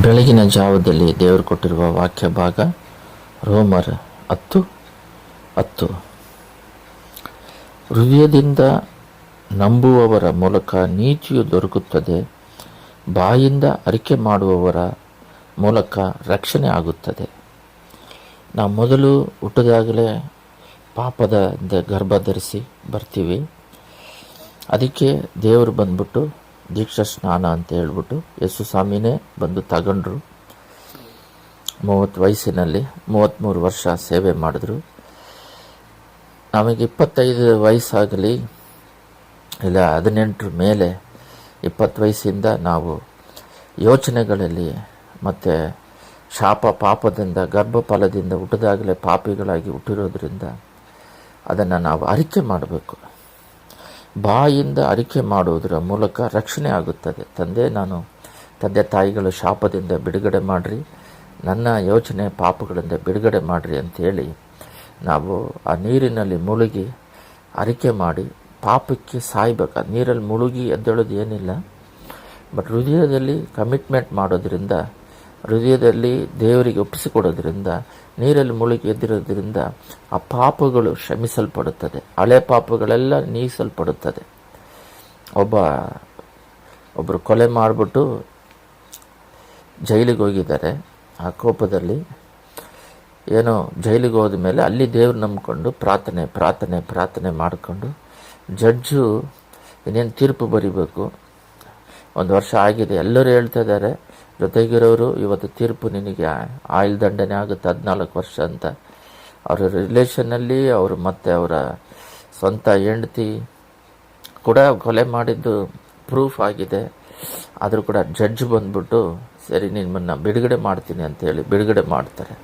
ಬೆಳಗಿನ ಜಾವದಲ್ಲಿ ದೇವರು ಕೊಟ್ಟಿರುವ ವಾಕ್ಯ ಭಾಗ ರೋಮರ್ ಹತ್ತು ಹತ್ತು. ಹೃದಯದಿಂದ ನಂಬುವವರ ಮೂಲಕ ನೀತಿಯು ದೊರಕುತ್ತದೆ, ಬಾಯಿಂದ ಅರಿಕೆ ಮಾಡುವವರ ಮೂಲಕ ರಕ್ಷಣೆ ಆಗುತ್ತದೆ. ನಾವು ಮೊದಲು ಹುಟ್ಟಿದಾಗಲೇ ಪಾಪದ ಗರ್ಭ ಧರಿಸಿ ಬರ್ತೀವಿ. ಅದಕ್ಕೆ ದೇವರು ಬಂದ್ಬಿಟ್ಟು ದೀಕ್ಷಾ ಸ್ನಾನ ಅಂತ ಹೇಳ್ಬಿಟ್ಟು ಯೇಸು ಸ್ವಾಮಿನೇ ಬಂದು ತಗೊಂಡ್ರು. ಮೂವತ್ತು ವಯಸ್ಸಿನಲ್ಲಿ ಮೂವತ್ತ್ಮೂರು ವರ್ಷ ಸೇವೆ ಮಾಡಿದ್ರು. ನಮಗೆ ಇಪ್ಪತ್ತೈದು ವಯಸ್ಸಾಗಲಿ, ಇಲ್ಲ ಹದಿನೆಂಟರ ಮೇಲೆ ಇಪ್ಪತ್ತು ವಯಸ್ಸಿಂದ ನಾವು ಯೋಚನೆಗಳಲ್ಲಿ ಮತ್ತು ಶಾಪ ಪಾಪದಿಂದ, ಗರ್ಭಫಲದಿಂದ, ಹುಟ್ಟಿದಾಗಲೇ ಪಾಪಿಗಳಾಗಿ ಹುಟ್ಟಿರೋದ್ರಿಂದ ಅದನ್ನು ನಾವು ಅರಿಕೆ ಮಾಡಬೇಕು. ಬಾಯಿಂದ ಅರಿಕೆ ಮಾಡುವುದರ ಮೂಲಕ ರಕ್ಷಣೆ ಆಗುತ್ತದೆ. ತಂದೆ, ನಾನು ತಂದೆ ತಾಯಿಗಳು ಶಾಪದಿಂದ ಬಿಡುಗಡೆ ಮಾಡಿರಿ. ನನ್ನ ಯೋಚನೆ ಪಾಪಗಳಿಂದ ಬಿಡುಗಡೆ ಮಾಡಿರಿ ಅಂತೇಳಿ ನಾವು ಆ ನೀರಿನಲ್ಲಿ ಮುಳುಗಿ ಅರಿಕೆ ಮಾಡಿ ಪಾಪಕ್ಕೆ ಸಾಯ್ಬೇಕು. ನೀರಲ್ಲಿ ಮುಳುಗಿ ಎದ್ದೇಳೋದು ಏನಿಲ್ಲ. ಬಟ್ ಹೃದಯದಲ್ಲಿ ಕಮಿಟ್ಮೆಂಟ್ ಮಾಡೋದ್ರಿಂದ ಹೃದಯದಲ್ಲಿ ದೇವರಿಗೆ ಒಪ್ಪಿಸಿಕೊಡೋದ್ರಿಂದ, ನೀರಲ್ಲಿ ಮುಳುಗಿ ಎದ್ದಿರೋದ್ರಿಂದ ಆ ಪಾಪಗಳು ಶ್ರಮಿಸಲ್ಪಡುತ್ತದೆ ಹಳೆ ಪಾಪಗಳೆಲ್ಲ ನೀಸಲ್ಪಡುತ್ತದೆ. ಒಬ್ಬ ಒಬ್ಬರು ಕೊಲೆ ಮಾಡಿಬಿಟ್ಟು ಜೈಲಿಗೆ ಹೋಗಿದ್ದಾರೆ. ಆ ಕೋಪದಲ್ಲಿ ಏನೋ ಜೈಲಿಗೆ ಹೋದ ಮೇಲೆ ಅಲ್ಲಿ ದೇವ್ರು ನಂಬಿಕೊಂಡು ಪ್ರಾರ್ಥನೆ ಪ್ರಾರ್ಥನೆ ಪ್ರಾರ್ಥನೆ ಮಾಡಿಕೊಂಡು ಜಡ್ಜು ಇನ್ನೇನು ತೀರ್ಪು ಬರಿಬೇಕು. ಒಂದು ವರ್ಷ ಆಗಿದೆ. ಎಲ್ಲರೂ ಹೇಳ್ತಾ ಇದ್ದಾರೆ ಜೊತೆಗಿರೋರು ಇವತ್ತು ತೀರ್ಪು ನಿನಗೆ ಆಯಿಲ್ ದಂಡನೆ ಆಗುತ್ತೆ ಹದಿನಾಲ್ಕು ವರ್ಷ ಅಂತ. ಅವರ ರಿಲೇಷನ್ನಲ್ಲಿ ಅವರು ಮತ್ತೆ ಅವರ ಸ್ವಂತ ಹೆಂಡತಿ ಕೂಡ ಕೊಲೆ ಮಾಡಿದ್ದು ಪ್ರೂಫ್ ಆಗಿದೆ. ಆದರೂ ಕೂಡ ಜಡ್ಜ್ ಬಂದ್ಬಿಟ್ಟು, ಸರಿ ನಿಮ್ಮನ್ನು ಬಿಡುಗಡೆ ಮಾಡ್ತೀನಿ ಅಂತೇಳಿ ಬಿಡುಗಡೆ ಮಾಡ್ತಾರೆ.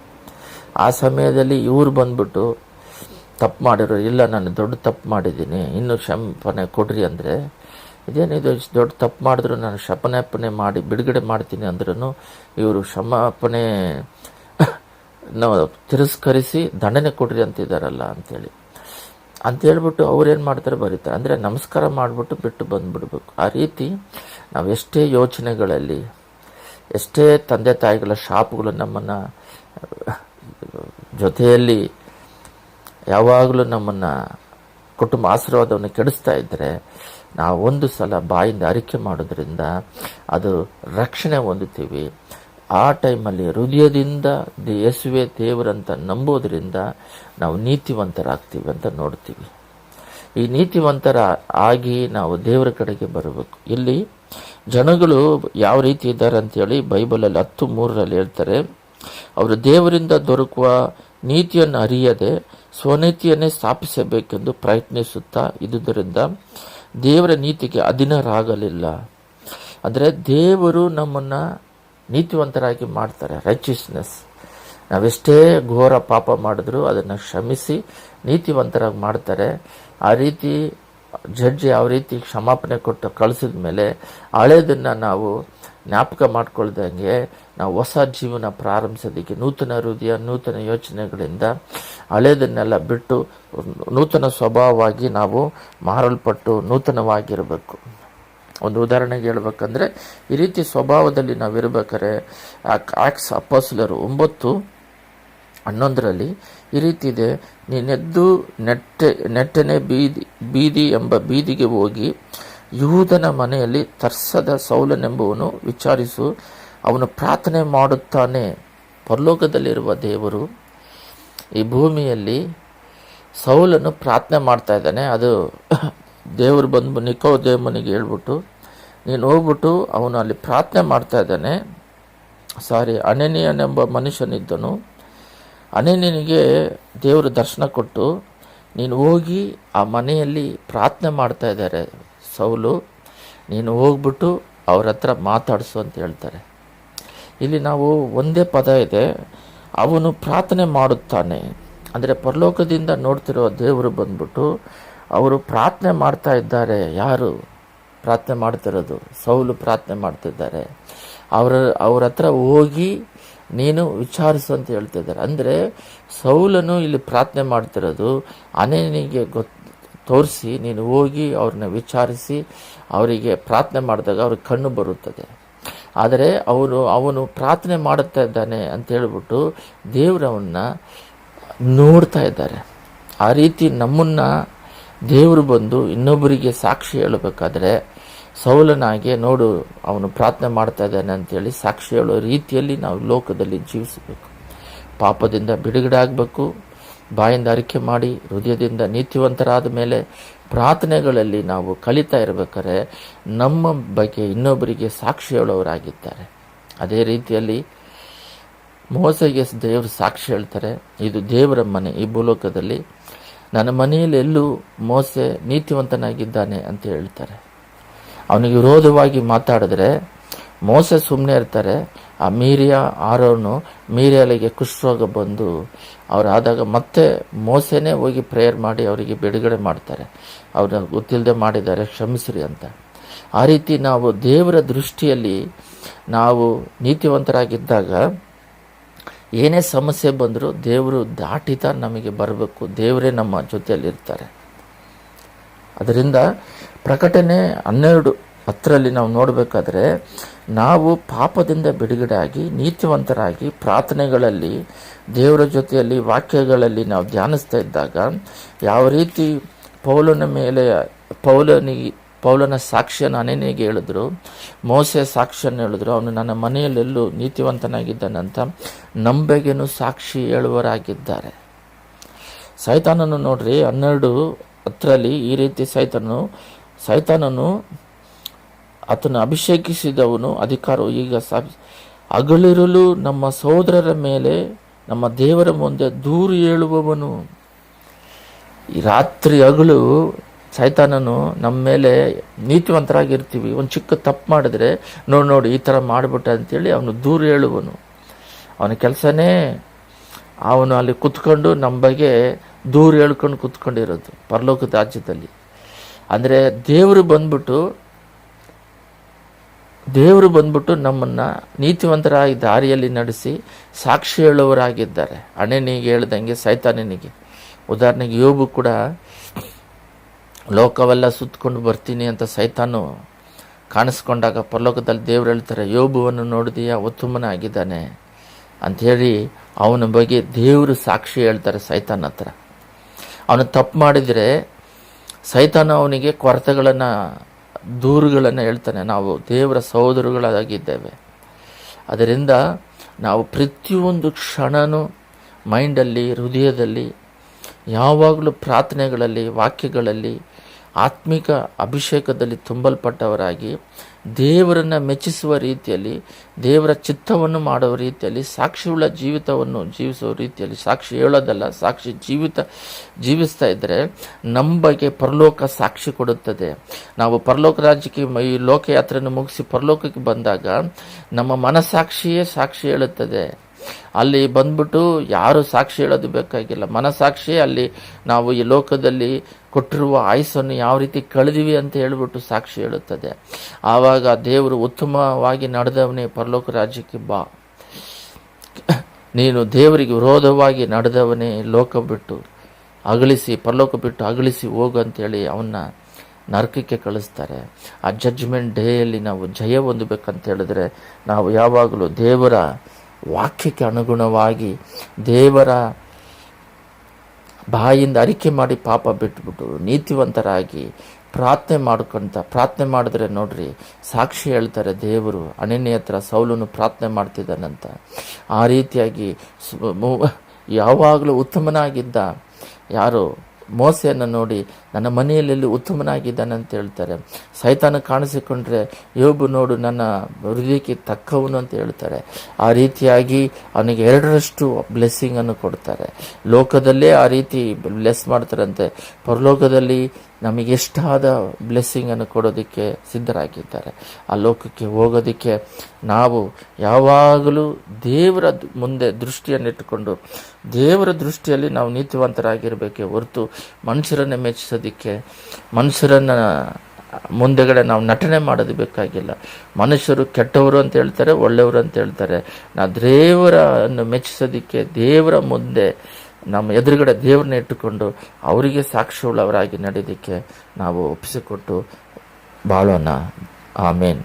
ಆ ಸಮಯದಲ್ಲಿ ಇವರು ಬಂದ್ಬಿಟ್ಟು, ತಪ್ಪು ಮಾಡಿರೋ, ಇಲ್ಲ, ನಾನು ದೊಡ್ಡ ತಪ್ಪು ಮಾಡಿದ್ದೀನಿ, ಇನ್ನೂ ಕ್ಷಮಪನೆ ಕೊಡ್ರಿ ಅಂದರೆ ಇದೇನಿದು ಇಷ್ಟು ದೊಡ್ಡ ತಪ್ಪು ಮಾಡಿದ್ರು, ನಾನು ಶಪನಾಪನೆ ಮಾಡಿ ಬಿಡುಗಡೆ ಮಾಡ್ತೀನಿ ಅಂದ್ರೂ ಇವರು ಕ್ಷಮಾಪಣೆ ತಿರಸ್ಕರಿಸಿ ದಂಡನೆ ಕೊಡ್ರಿ ಅಂತಿದ್ದಾರಲ್ಲ ಅಂತೇಳಿ. ಅಂತ ಹೇಳ್ಬಿಟ್ಟು ಅವ್ರೇನು ಮಾಡ್ತಾರೆ ಬರೀತಾರೆ. ಅಂದರೆ ನಮಸ್ಕಾರ ಮಾಡಿಬಿಟ್ಟು ಬಿಟ್ಟು ಬಂದುಬಿಡ್ಬೇಕು. ಆ ರೀತಿ ನಾವು ಎಷ್ಟೇ ಯೋಚನೆಗಳಲ್ಲಿ, ಎಷ್ಟೇ ತಂದೆ ತಾಯಿಗಳ ಶಾಪಗಳು ನಮ್ಮನ್ನು ಜೊತೆಯಲ್ಲಿ ಯಾವಾಗಲೂ ನಮ್ಮನ್ನು ಕುಟುಂಬ ಆಶೀರ್ವಾದವನ್ನು ಕೆಡಿಸ್ತಾ ಇದ್ದರೆ ನಾವು ಒಂದು ಸಲ ಬಾಯಿಂದ ಅರಿಕೆ ಮಾಡೋದ್ರಿಂದ ಅದು ರಕ್ಷಣೆ ಹೊಂದುತ್ತೀವಿ. ಆ ಟೈಮಲ್ಲಿ ಹೃದಯದಿಂದ ಯೇಸುವೆ ದೇವರಂತ ನಂಬೋದ್ರಿಂದ ನಾವು ನೀತಿವಂತರಾಗ್ತೀವಿ ಅಂತ ನೋಡ್ತೀವಿ. ಈ ನೀತಿವಂತರ ಆಗಿ ನಾವು ದೇವರ ಕಡೆಗೆ ಬರಬೇಕು. ಇಲ್ಲಿ ಜನಗಳು ಯಾವ ರೀತಿ ಇದ್ದಾರೆ ಅಂತೇಳಿ ಬೈಬಲಲ್ಲಿ ಹತ್ತು ಮೂರರಲ್ಲಿ ಹೇಳ್ತಾರೆ. ಅವರು ದೇವರಿಂದ ದೊರಕುವ ನೀತಿಯನ್ನು ಅರಿಯದೆ ಸ್ವನೀತಿಯನ್ನೇ ಸ್ಥಾಪಿಸಬೇಕೆಂದು ಪ್ರಯತ್ನಿಸುತ್ತಾ ಇದ್ದುದರಿಂದ ದೇವರ ನೀತಿಗೆ ಅಧೀನರಾಗಲಿಲ್ಲ. ಅಂದರೆ ದೇವರು ನಮ್ಮನ್ನು ನೀತಿವಂತರಾಗಿ ಮಾಡ್ತಾರೆ ರೈಚಿಸ್ನೆಸ್ ನಾವೆಷ್ಟೇ ಘೋರ ಪಾಪ ಮಾಡಿದ್ರು ಅದನ್ನು ಕ್ಷಮಿಸಿ ನೀತಿವಂತರಾಗಿ ಮಾಡ್ತಾರೆ. ಆ ರೀತಿ ಜಡ್ಜ್ ಯಾವ ರೀತಿ ಕ್ಷಮಾಪಣೆ ಕೊಟ್ಟು ಕಳಿಸಿದ ಮೇಲೆ ಹಳೇದನ್ನು ನಾವು ಜ್ಞಾಪಕ ಮಾಡ್ಕೊಳ್ದಂಗೆ ನಾವು ಹೊಸ ಜೀವನ ಪ್ರಾರಂಭಿಸೋದಕ್ಕೆ ನೂತನ ಹೃದಯ, ನೂತನ ಯೋಚನೆಗಳಿಂದ ಹಳೆಯದನ್ನೆಲ್ಲ ಬಿಟ್ಟು ನೂತನ ಸ್ವಭಾವವಾಗಿ ನಾವು ಮಾರಲ್ಪಟ್ಟು ನೂತನವಾಗಿರಬೇಕು. ಒಂದು ಉದಾಹರಣೆಗೆ ಹೇಳ್ಬೇಕಂದ್ರೆ, ಈ ರೀತಿ ಸ್ವಭಾವದಲ್ಲಿ ನಾವು ಇರಬೇಕಾದ್ರೆ ಆಕ್ಸ್ ಅಪ್ಪಸ್ಲರು ಒಂಬತ್ತು, ಹನ್ನೊಂದರಲ್ಲಿ ಈ ರೀತಿ ಇದೆ ನೀನೆದ್ದು ನೆಟ್ಟೆ, ನೆಟ್ಟನೆ ಬೀದಿ ಬೀದಿ ಎಂಬ ಬೀದಿಗೆ ಹೋಗಿ ಯೂದನ ಮನೆಯಲ್ಲಿ ತರ್ಸದ ಸೌಲನೆಂಬುವನು ವಿಚಾರಿಸು, ಅವನು ಪ್ರಾರ್ಥನೆ ಮಾಡುತ್ತಾನೆ. ಪರಲೋಕದಲ್ಲಿರುವ ದೇವರು ಈ ಭೂಮಿಯಲ್ಲಿ ಸೌಲನ್ನು ಪ್ರಾರ್ಥನೆ ಮಾಡ್ತಾ ಇದ್ದಾನೆ. ಅದು ದೇವರು ಬಂದು ನಿಕೋ ದೇವನಿಗೆ ಹೇಳ್ಬಿಟ್ಟು, ನೀನು ಹೋಗ್ಬಿಟ್ಟು ಅವನು ಅಲ್ಲಿ ಪ್ರಾರ್ಥನೆ ಮಾಡ್ತಾ ಇದ್ದಾನೆ. ಸಾರಿ, ಅನನ್ಯನೆಂಬ ಮನುಷ್ಯನಿದ್ದನು. ಅನನಿನಿಗೆ ದೇವರು ದರ್ಶನ ಕೊಟ್ಟು, ನೀನು ಹೋಗಿ ಆ ಮನೆಯಲ್ಲಿ ಪ್ರಾರ್ಥನೆ ಮಾಡ್ತಾ ಇದ್ದಾರೆ. ಸೌಲು, ನೀನು ಹೋಗ್ಬಿಟ್ಟು ಅವ್ರ ಹತ್ರ ಮಾತಾಡಿಸು ಅಂತ ಹೇಳ್ತಾರೆ. ಇಲ್ಲಿ ನಾವು ಒಂದೇ ಪದ ಇದೆ, ಅವನು ಪ್ರಾರ್ಥನೆ ಮಾಡುತ್ತಾನೆ. ಅಂದರೆ ಪರಲೋಕದಿಂದ ನೋಡ್ತಿರೋ ದೇವರು ಬಂದ್ಬಿಟ್ಟು ಅವರು ಪ್ರಾರ್ಥನೆ ಮಾಡ್ತಾ ಇದ್ದಾರೆ. ಯಾರು ಪ್ರಾರ್ಥನೆ ಮಾಡ್ತಿರೋದು? ಸೌಲು ಪ್ರಾರ್ಥನೆ ಮಾಡ್ತಿದ್ದಾರೆ. ಅವರ, ಅವ್ರ ಹತ್ರ ಹೋಗಿ ನೀನು ವಿಚಾರಿಸು ಅಂತ ಹೇಳ್ತಿದ್ದಾರೆ. ಅಂದರೆ ಸೌಲನು ಇಲ್ಲಿ ಪ್ರಾರ್ಥನೆ ಮಾಡ್ತಿರೋದು ಅನೇನಿಗೆ ಗೊತ್ತು ತೋರಿಸಿ, ನೀನು ಹೋಗಿ ಅವ್ರನ್ನ ವಿಚಾರಿಸಿ, ಅವರಿಗೆ ಪ್ರಾರ್ಥನೆ ಮಾಡಿದಾಗ ಅವ್ರಿಗೆ ಕಣ್ಣು ಬರುತ್ತದೆ. ಆದರೆ ಅವನು ಅವನು ಪ್ರಾರ್ಥನೆ ಮಾಡುತ್ತಾ ಇದ್ದಾನೆ ಅಂತ ಹೇಳ್ಬಿಟ್ಟು ದೇವರವನ್ನ ನೋಡ್ತಾ ಇದ್ದಾರೆ. ಆ ರೀತಿ ನಮ್ಮನ್ನ ದೇವರು ಬಂದು ಇನ್ನೊಬ್ಬರಿಗೆ ಸಾಕ್ಷಿ ಹೇಳಬೇಕಾದ್ರೆ, ಸೌಲನಾಗೆ ನೋಡು, ಅವನು ಪ್ರಾರ್ಥನೆ ಮಾಡ್ತಾ ಇದ್ದಾನೆ ಅಂತೇಳಿ ಸಾಕ್ಷಿ ಹೇಳೋ ರೀತಿಯಲ್ಲಿ ನಾವು ಲೋಕದಲ್ಲಿ ಜೀವಿಸಬೇಕು. ಪಾಪದಿಂದ ಬಿಡುಗಡೆ ಆಗಬೇಕು. ಬಾಯಿಂದ ಅರಿಕೆ ಮಾಡಿ ಹೃದಯದಿಂದ ನೀತಿವಂತರಾದ ಮೇಲೆ ಪ್ರಾರ್ಥನೆಗಳಲ್ಲಿ ನಾವು ಕಲಿತಾ ಇರಬೇಕಾದ್ರೆ ನಮ್ಮ ಬಗ್ಗೆ ಇನ್ನೊಬ್ಬರಿಗೆ ಸಾಕ್ಷಿ ಹೇಳೋರಾಗಿದ್ದಾರೆ ಅದೇ ರೀತಿಯಲ್ಲಿ ಮೋಸಗೆ ದೇವರು ಸಾಕ್ಷಿ ಹೇಳ್ತಾರೆ. ಇದು ದೇವರ ಮನೆ ಈ ಭೂಲೋಕದಲ್ಲಿ. ನನ್ನ ಮನೆಯಲ್ಲಿ ಎಲ್ಲೂ ಮೋಸೆ ನೀತಿವಂತನಾಗಿದ್ದಾನೆ ಅಂತ ಹೇಳ್ತಾರೆ. ಅವನಿಗೆ ವಿರೋಧವಾಗಿ ಮಾತಾಡಿದ್ರೆ ಮೋಸೆ ಸುಮ್ಮನೆ ಇರ್ತಾರೆ. ಆ ಮೀರಿಯಾ ಆರೋನು ಮೀರಿಯಲಿಗೆ ಕುಷ್ಠರೋಗ ಬಂದು ಅವರಾದಾಗ ಮತ್ತೆ ಮೋಸೆನೇ ಹೋಗಿ ಪ್ರೇಯರ್ ಮಾಡಿ ಅವರಿಗೆ ಬಿಡುಗಡೆ ಮಾಡ್ತಾರೆ. ಅವ್ರ ಗೊತ್ತಿಲ್ಲದೆ ಮಾಡಿದ್ದಾರೆ, ಕ್ಷಮಿಸ್ರಿ ಅಂತ. ಆ ರೀತಿ ನಾವು ದೇವರ ದೃಷ್ಟಿಯಲ್ಲಿ ನಾವು ನೀತಿವಂತರಾಗಿದ್ದಾಗ ಏನೇ ಸಮಸ್ಯೆ ಬಂದರೂ ದೇವರು ದಾಟಿತ ನಮಗೆ ಬರಬೇಕು, ದೇವರೇ ನಮ್ಮ ಜೊತೆಯಲ್ಲಿರ್ತಾರೆ. ಅದರಿಂದ ಪ್ರಕಟಣೆ ಹನ್ನೆರಡು ಹತ್ತರಲ್ಲಿ ನಾವು ನೋಡಬೇಕಾದ್ರೆ ನಾವು ಪಾಪದಿಂದ ಬಿಡುಗಡೆ ಆಗಿ ನೀತಿವಂತರಾಗಿ ಪ್ರಾರ್ಥನೆಗಳಲ್ಲಿ, ದೇವರ ಜೊತೆಯಲ್ಲಿ, ವಾಕ್ಯಗಳಲ್ಲಿ ನಾವು ಧ್ಯಾನಿಸ್ತಾ ಇದ್ದಾಗ ಯಾವ ರೀತಿ ಪೌಲನ ಮೇಲೆ ಪೌಲನಿಗೆ ಪೌಲನ ಸಾಕ್ಷ್ಯನ ಅನೇನಿಗೆ ಹೇಳಿದ್ರು ಮೋಸೆ ಸಾಕ್ಷ್ಯನ ಹೇಳಿದ್ರು, ಅವನು ನನ್ನ ಮನೆಯಲ್ಲೆಲ್ಲೂ ನೀತಿವಂತನಾಗಿದ್ದಾನಂತ ನಂಬೆಗೇನು ಸಾಕ್ಷಿ ಹೇಳುವರಾಗಿದ್ದಾರೆ ಸೈತಾನನು ನೋಡ್ರಿ, ಹನ್ನೆರಡು ಹತ್ತರಲ್ಲಿ ಈ ರೀತಿ ಸೈತಾನನು ಸೈತಾನನು ಆತನ ಅಭಿಷೇಕಿಸಿದವನು ಅಧಿಕಾರವು ಈಗ ಸಾ ಅಗಳಿರಲು ನಮ್ಮ ಸಹೋದರರ ಮೇಲೆ, ನಮ್ಮ ದೇವರ ಮುಂದೆ ದೂರು ಹೇಳುವವನು. ಈ ರಾತ್ರಿ ಹಗಲು ಸೈತಾನನು ನಮ್ಮ ಮೇಲೆ ನೀತಿವಂತರಾಗಿರ್ತೀವಿ. ಒಂದು ಚಿಕ್ಕ ತಪ್ಪು ಮಾಡಿದ್ರೆ, ನೋಡಿ ನೋಡಿ, ಈ ಥರ ಮಾಡಿಬಿಟ್ಟ ಅಂತೇಳಿ ಅವನು ದೂರು ಹೇಳುವನು. ಅವನ ಕೆಲಸನೇ ಅವನು ಅಲ್ಲಿ ಕುತ್ಕೊಂಡು ನಮ್ಮ ಬಗ್ಗೆ ದೂರ ಹೇಳ್ಕೊಂಡು ಕುತ್ಕೊಂಡಿರೋದು ಪರಲೋಕದ ರಾಜ್ಯದಲ್ಲಿ. ಅಂದರೆ ದೇವರು ಬಂದ್ಬಿಟ್ಟು ದೇವರು ಬಂದ್ಬಿಟ್ಟು ನಮ್ಮನ್ನು ನೀತಿವಂತರಾಗಿ ದಾರಿಯಲ್ಲಿ ನಡೆಸಿ ಸಾಕ್ಷಿ ಹೇಳುವವರಾಗಿದ್ದಾರೆ. ಅಣ್ಣನಿಗೆ ಹೇಳ್ದಂಗೆ ಸೈತಾನನಿಗೆ. ಉದಾಹರಣೆಗೆ ಯೋಬು ಕೂಡ, ಲೋಕವೆಲ್ಲ ಸುತ್ತಕೊಂಡು ಬರ್ತೀನಿ ಅಂತ ಸೈತಾನು ಕಾಣಿಸ್ಕೊಂಡಾಗ ಪರಲೋಕದಲ್ಲಿ ದೇವರು ಹೇಳ್ತಾರೆ, ಯೋಬುವನ್ನು ನೋಡಿದೀಯ, ಉತ್ತಮನಾಗಿದ್ದಾನೆ ಅಂಥೇಳಿ ಅವನ ಬಗ್ಗೆ ದೇವರು ಸಾಕ್ಷಿ ಹೇಳ್ತಾರೆ ಸೈತಾನ್ ಹತ್ರ. ಅವನು ತಪ್ಪು ಮಾಡಿದರೆ ಸೈತಾನ ಅವನಿಗೆ ಕೊರತೆಗಳನ್ನು ದೂರುಗಳನ್ನು ಹೇಳ್ತಾನೆ ನಾವು ದೇವರ ಸಹೋದರುಗಳಾಗಿದ್ದೇವೆ ಅದರಿಂದ ನಾವು ಪ್ರತಿಯೊಂದು ಕ್ಷಣನೂ ಮೈಂಡಲ್ಲಿ ಹೃದಯದಲ್ಲಿ ಯಾವಾಗಲೂ ಪ್ರಾರ್ಥನೆಗಳಲ್ಲಿ ವಾಕ್ಯಗಳಲ್ಲಿ ಆತ್ಮಿಕ ಅಭಿಷೇಕದಲ್ಲಿ ತುಂಬಲ್ಪಟ್ಟವರಾಗಿ ದೇವರನ್ನು ಮೆಚ್ಚಿಸುವ ರೀತಿಯಲ್ಲಿ, ದೇವರ ಚಿತ್ತವನ್ನು ಮಾಡುವ ರೀತಿಯಲ್ಲಿ, ಸಾಕ್ಷಿಯುಳ್ಳ ಜೀವಿತವನ್ನು ಜೀವಿಸುವ ರೀತಿಯಲ್ಲಿ, ಸಾಕ್ಷಿ ಹೇಳೋದಲ್ಲ, ಸಾಕ್ಷಿ ಜೀವಿತ, ಜೀವಿಸ್ತಾ ಇದ್ದರೆ ನಂಬಗೆ ಪರಲೋಕ ಸಾಕ್ಷಿ ಕೊಡುತ್ತದೆ. ನಾವು ಪರಲೋಕ ರಾಜ್ಯಕ್ಕೆ, ಈ ಲೋಕಯಾತ್ರೆಯನ್ನು ಮುಗಿಸಿ ಪರಲೋಕಕ್ಕೆ ಬಂದಾಗ ನಮ್ಮ ಮನಸ್ಸಾಕ್ಷಿಯೇ ಸಾಕ್ಷಿ ಹೇಳುತ್ತದೆ. ಅಲ್ಲಿ ಬಂದ್ಬಿಟ್ಟು ಯಾರು ಸಾಕ್ಷಿ ಹೇಳೋದು ಬೇಕಾಗಿಲ್ಲ. ಮನಸಾಕ್ಷಿ ಅಲ್ಲಿ ನಾವು ಈ ಲೋಕದಲ್ಲಿ ಕೊಟ್ಟಿರುವ ಆಯಸ್ಸನ್ನು ಯಾವ ರೀತಿ ಕಳೆದಿವಿ ಅಂತ ಹೇಳಿಬಿಟ್ಟು ಸಾಕ್ಷಿ ಹೇಳುತ್ತದೆ. ಆವಾಗ ದೇವರು ಉತ್ತಮವಾಗಿ ನಡೆದವನೇ ಪರಲೋಕ ರಾಜ್ಯಕ್ಕೆ ಬಾ. ನೀನು ದೇವರಿಗೆ ವಿರೋಧವಾಗಿ ನಡೆದವನೇ ಲೋಕ ಬಿಟ್ಟು ಅಗಳಿಸಿ ಪರಲೋಕ ಬಿಟ್ಟು ಅಗಳಿಸಿ ಹೋಗು ಅಂತೇಳಿ ಅವನ್ನ ನರಕಕ್ಕೆ ಕಳಿಸ್ತಾರೆ. ಆ ಜಡ್ಜ್ಮೆಂಟ್ ಡೇಯಲ್ಲಿ ನಾವು ಜಯ ಹೊಂದಬೇಕಂತ ಹೇಳಿದ್ರೆ ನಾವು ಯಾವಾಗಲೂ ದೇವರ ವಾಕ್ಯಕ್ಕೆ ಅನುಗುಣವಾಗಿ ದೇವರ ಬಾಯಿಂದ ಅರಿಕೆ ಮಾಡಿ ಪಾಪ ಬಿಟ್ಬಿಟ್ಟು ನೀತಿವಂತರಾಗಿ ಪ್ರಾರ್ಥನೆ ಮಾಡ್ಕೊಂತ, ಪ್ರಾರ್ಥನೆ ಮಾಡಿದ್ರೆ ನೋಡ್ರಿ, ಸಾಕ್ಷಿ ಹೇಳ್ತಾರೆ ದೇವರು, ಅನನ್ಯ ಹತ್ರ ಸೌಲನು ಪ್ರಾರ್ಥನೆ ಮಾಡ್ತಿದ್ದಾನಂತ. ಆ ರೀತಿಯಾಗಿ ಯಾವಾಗಲೂ ಉತ್ತಮನಾಗಿದ್ದ ಯಾರು? ಮೋಸೆಯನ್ನು ನೋಡಿ ನನ್ನ ಮನೆಯಲ್ಲಿ ಉತ್ತಮನಾಗಿದ್ದಾನೆ ಅಂತ ಹೇಳ್ತಾರೆ. ಸೈತಾನ ಕಾಣಿಸಿಕೊಂಡ್ರೆ ಯೋಬು ನೋಡು ನನ್ನ ಹೃದಯಕ್ಕೆ ತಕ್ಕವನು ಅಂತ ಹೇಳ್ತಾರೆ. ಆ ರೀತಿಯಾಗಿ ಅವನಿಗೆ ಎರಡರಷ್ಟು ಬ್ಲೆಸ್ಸಿಂಗನ್ನು ಕೊಡ್ತಾರೆ. ಲೋಕದಲ್ಲೇ ಆ ರೀತಿ ಬ್ಲೆಸ್ ಮಾಡ್ತಾರಂತೆ. ಪರಲೋಕದಲ್ಲಿ ನಮಗೆ ಎಷ್ಟಾದ ಬ್ಲೆಸ್ಸಿಂಗನ್ನು ಕೊಡೋದಕ್ಕೆ ಸಿದ್ಧರಾಗಿದ್ದಾರೆ. ಆ ಲೋಕಕ್ಕೆ ಹೋಗೋದಕ್ಕೆ ನಾವು ಯಾವಾಗಲೂ ದೇವರ ಮುಂದೆ ದೃಷ್ಟಿಯನ್ನಿಟ್ಟುಕೊಂಡು, ದೇವರ ದೃಷ್ಟಿಯಲ್ಲಿ ನಾವು ನೀತಿವಂತರಾಗಿರಬೇಕೆ ಹೊರತು ಮನುಷ್ಯರನ್ನು ಮೆಚ್ಚಿಸೋದಕ್ಕೆ, ಮನುಷ್ಯರನ್ನು ಮುಂದೆಗಡೆ ನಾವು ನಟನೆ ಮಾಡೋದು ಬೇಕಾಗಿಲ್ಲ. ಮನುಷ್ಯರು ಕೆಟ್ಟವರು ಅಂತ ಹೇಳ್ತಾರೆ, ಒಳ್ಳೆಯವರು ಅಂತ ಹೇಳ್ತಾರೆ. ನಾವು ದೇವರನ್ನು ಮೆಚ್ಚಿಸೋದಕ್ಕೆ ದೇವರ ಮುಂದೆ ನಮ್ಮ ಎದುರುಗಡೆ ದೇವರನ್ನ ಇಟ್ಟುಕೊಂಡು ಅವರಿಗೆ ಸಾಕ್ಷಿಯುಳ್ಳವರಾಗಿ ನಡೆಯೋದಕ್ಕೆ ನಾವು ಒಪ್ಪಿಸಿಕೊಟ್ಟು ಬಾಳೋಣ. ಆಮೇನ್.